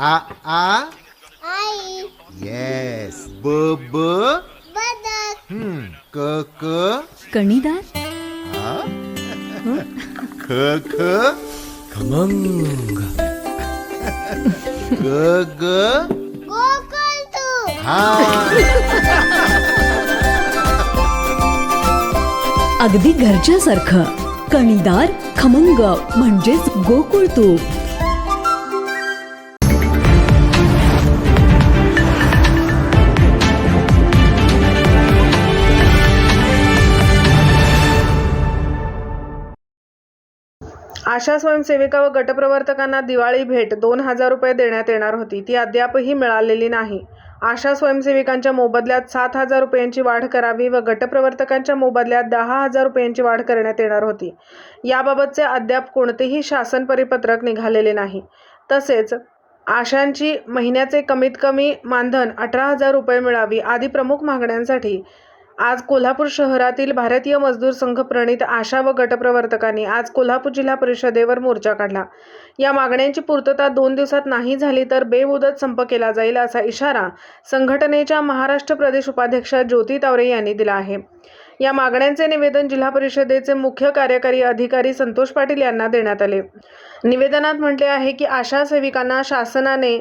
आ आ? आई. Yes ब ब बदक हम्म क क कणीदार? आ? ख ख खमंग. ग ग गोकुळ तू. हा. अगदी घरच्यासारखं. कणीदार खमंग म्हणजेच गोकुळ तूप आशा स्वयंसेविका व गटप्रवर्तकांना दिवाळी भेट दोन हजार रुपये देण्यात येणार होती. ती अद्यापही मिळालेली नाही. आशा स्वयंसेविकांच्या मोबदल्यात सात हजार रुपयांची वाढ करावी व गटप्रवर्तकांच्या मोबदल्यात दहा हजार रुपयांची वाढ करण्यात येणार होती. याबाबतचे अद्याप कोणतेही शासन परिपत्रक निघालेले नाही. तसेच आशांची महिन्याचे कमीत कमी मानधन अठरा हजार रुपये मिळावी आदी प्रमुख मागण्यांसाठी आज कोल्हापूर शहरातील भारतीय मजदूर संघ प्रणित आशा व गटप्रवर्तकांनी आज कोल्हापूर जिल्हा परिषदेवर मोर्चा काढला. या मागण्यांची पूर्तता दोन दिवसात नाही झाली तर बेमुदत संप केला जाईल असा इशारा संघटनेच्या महाराष्ट्र प्रदेश उपाध्यक्षा ज्योती तावरे यांनी दिला आहे. या मागण्यांचे निवेदन जिल्हा परिषदेचे मुख्य कार्यकारी अधिकारी संतोष पाटील यांना देण्यात आले. निवेदनात म्हटले आहे की आशा सेविकांना शासनाने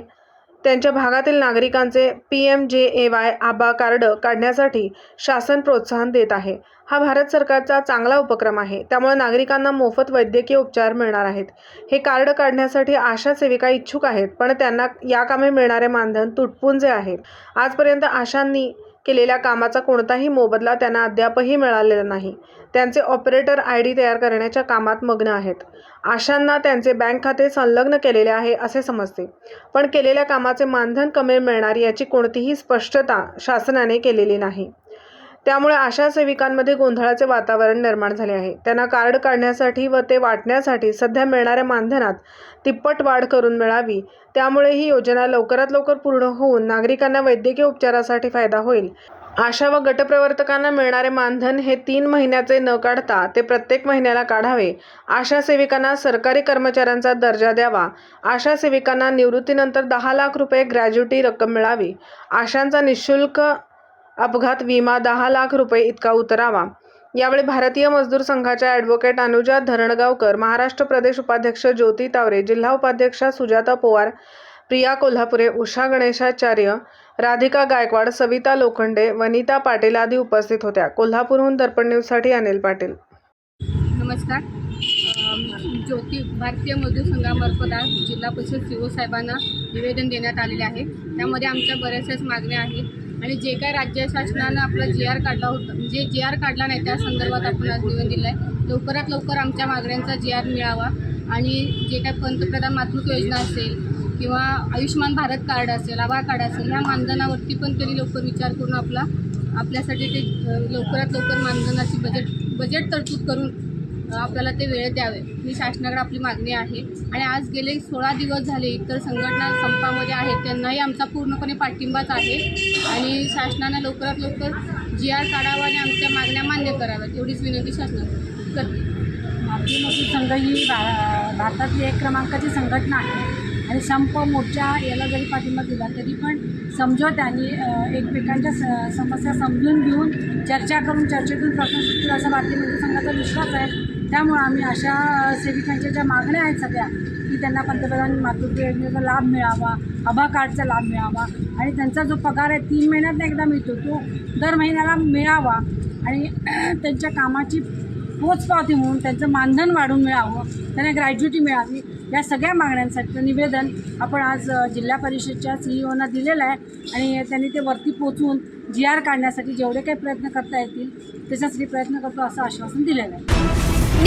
त्यांच्या भागातील नागरिकांचे पी एम जे ए वाय आबा कार्ड काढण्यासाठी शासन प्रोत्साहन देत आहे. हा भारत सरकारचा चांगला उपक्रम आहे. त्यामुळे नागरिकांना मोफत वैद्यकीय उपचार मिळणार आहेत. हे कार्ड काढण्यासाठी आशा सेविका इच्छुक आहेत पण त्यांना या कामे मिळणारे मानधन तुटपुंजे आहे. आजपर्यंत आशांनी केलेल्या कामाचा कोणताही मोबदला त्यांना अद्यापही मिळालेला नाही. त्यांचे ऑपरेटर आय डी तयार करण्याच्या कामात मग्न आहेत. आशांना त्यांचे बँक खाते संलग्न केलेले आहे असे समजते. पण केलेल्या कामाचे मानधन कमी मिळणार याची कोणतीही स्पष्टता शासनाने केलेली नाही. त्यामुळे आशा सेविकांमध्ये गोंधळाचे वातावरण निर्माण झाले आहे. त्यांना कार्ड काढण्यासाठी व ते वाटण्यासाठी सध्या मिळणाऱ्या मानधनात तिप्पट वाढ करून मिळावी. त्यामुळे ही योजना लवकरात लवकर पूर्ण होऊन नागरिकांना वैद्यकीय उपचारासाठी फायदा होईल. आशा व गटप्रवर्तकांना मिळणारे मानधन हे तीन महिन्याचे न काढता ते प्रत्येक महिन्याला काढावे. आशा सेविकांना सरकारी कर्मचाऱ्यांचा दर्जा द्यावा. आशा सेविकांना निवृत्तीनंतर दहा लाख रुपये ग्रॅज्युटी रक्कम मिळावी. आशांचा निशुल्क अपघात विमा दहा लाख रुपये इतका उतरावा. यावेळी भारतीय मजदूर संघाच्या ॲडव्होकेट अनुजा धरणगावकर महाराष्ट्र प्रदेश उपाध्यक्ष ज्योती तावरे जिल्हा उपाध्यक्षा सुजाता पोवार प्रिया कोल्हापुरे उषा गणेशाचार्य राधिका गायकवाड सविता लोखंडे वनिता पाटील आदी उपस्थित होत्या. कोल्हापूरहून दर्पण न्यूजसाठी अनिल पाटील. नमस्कार. ज्योती भारतीय मजदूर संघामार्फत आज जिल्हा परिषद सी साहेबांना निवेदन देण्यात आलेले आहे. त्यामध्ये आमच्या बऱ्याचशाच मागण्या आहेत. आणि जे काय राज्य शासनानं आपला जी आर काढला होता जे म्हणजे जी आर काढला नाही त्या संदर्भात आपण आज निवेदन दिलं आहे लवकरात लवकर आमच्या मागण्यांचा जी आर मिळावा. आणि जे काय पंतप्रधान मातृत्व योजना असेल किंवा आयुष्यमान भारत कार्ड असेल आभार कार्ड असेल ह्या मानधनावरती पण त्यांनी लवकर विचार करून आपला आपल्यासाठी ते लवकरात लवकर मानधनाची बजेट बजेट तरतूद करून आपल्याला ते वेळ द्यावे. ही शासनाकडे आपली मागणी आहे. आणि आज गेले सोळा दिवस झाले इतर संघटना संपामध्ये आहेत. त्यांनाही आमचा पूर्णपणे पाठिंबाच आहे. आणि शासनानं लवकरात लवकर जी आर काढावा आणि आमच्या मागण्या मान्य कराव्यात. एवढीच विनंती शासनाकडे करते. भारतीय मजूर संघ ही भारतातली एक क्रमांकाची संघटना आहे. आणि संप मोर्चा याला जरी पाठिंबा दिला तरी पण समझोत्याने एकमेकांच्या स समस्या समजून घेऊन चर्चा करून चर्चेतून प्रश्न सुटतील असा भारतीय मजूर संघाचा विश्वास आहे. त्यामुळं आम्ही अशा सेविकांच्या ज्या मागण्या आहेत सगळ्या की त्यांना पंतप्रधान मातृत्व योजनेचा लाभ मिळावा आभा कार्डचा लाभ मिळावा आणि त्यांचा जो पगार आहे तीन महिन्यात एकदा मिळतो तो दर महिन्याला मिळावा आणि त्यांच्या कामाची पोचपावती म्हणून त्यांचं मानधन वाढून मिळावं त्यांना ग्रॅज्युटी मिळावी या सगळ्या मागण्यांसाठी निवेदन आपण आज जिल्हा परिषदच्या सीईओना दिलेलं आहे आणि त्यांनी ते वरती पोचून जी आर काढण्यासाठी जेवढे काही प्रयत्न करता येतील त्याच्यासाठी प्रयत्न करतो असं आश्वासन दिलेलं आहे.